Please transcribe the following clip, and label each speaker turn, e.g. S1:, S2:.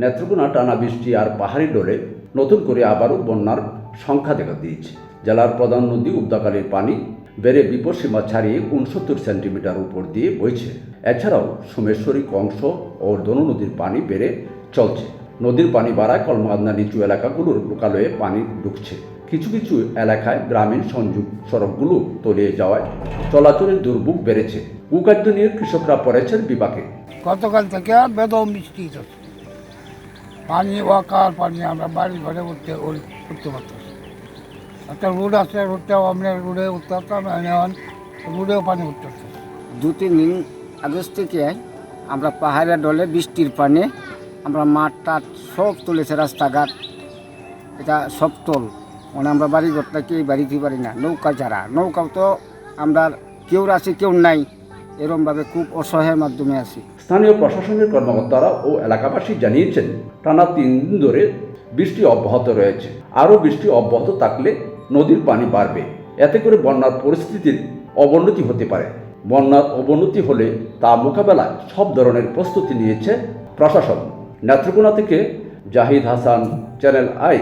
S1: নেত্রকোনা টানা বৃষ্টি আর পাহাড়ি ডোলে নতুন করে আবারও বন্যার সংখ্যা দেখা দিয়েছে। জেলার প্রধান নদী উদ্দাকালীর পানি বেড়ে বিপদসীমা ছাড়িয়ে উনসত্তর সেন্টিমিটার উপর দিয়ে বইছে। এছাড়াও সোমেশ্বরী কংস ও দনু নদীর পানি বেড়ে চলছে। নদীর পানি বাড়ায় কলমাদনা নিচু এলাকাগুলোর লোকালয়ে পানি ঢুকছে। কিছু কিছু এলাকায় গ্রামীণ সংযোগ সড়কগুলো তলিয়ে যাওয়ায় চলাচলের দুর্ভোগ বেড়েছে। কুকাদ্য নিয়ে কৃষকরা পড়েছেন বিপাকে।
S2: গতকাল থেকে বেদম বৃষ্টি হচ্ছে। পানি ওয়াকার পানি, আমরা বাড়ি ঘরে উঠতে উঠতে পারতাম। একটা রোড আছে রোডটাও আমরা রোডে উঠতে পারতাম এখন রোডেও পানি উঠতে পারতাম
S3: দু তিন দিন আগস্ট থেকে আমরা পাহাড়ে ডলে বৃষ্টির পানি আমরা মাঠ টাট সব তুলেছে, রাস্তাঘাট। এটা সব তোল। মানে আমরা বাড়ি ঘরটা কেউ বাড়িতে পারি না। নৌকা ছাড়া। নৌকাও তো আমরা কেউ আছে কেউ নাই। এরমভাবে খুব অসহায়ের মাধ্যমে আছি।
S1: স্থানীয় প্রশাসনের কর্মকর্তারা ও এলাকাবাসী জানিয়েছেন, টানা তিন দিন ধরে বৃষ্টি অব্যাহত রয়েছে। আরও বৃষ্টি অব্যাহত থাকলে নদীর পানি বাড়বে। এতে করে বন্যার পরিস্থিতির অবনতি হতে পারে। বন্যার অবনতি হলে তা মোকাবেলায় সব ধরনের প্রস্তুতি নিয়েছে প্রশাসন। নেত্রকোনা থেকে জাহিদ হাসান, চ্যানেল আই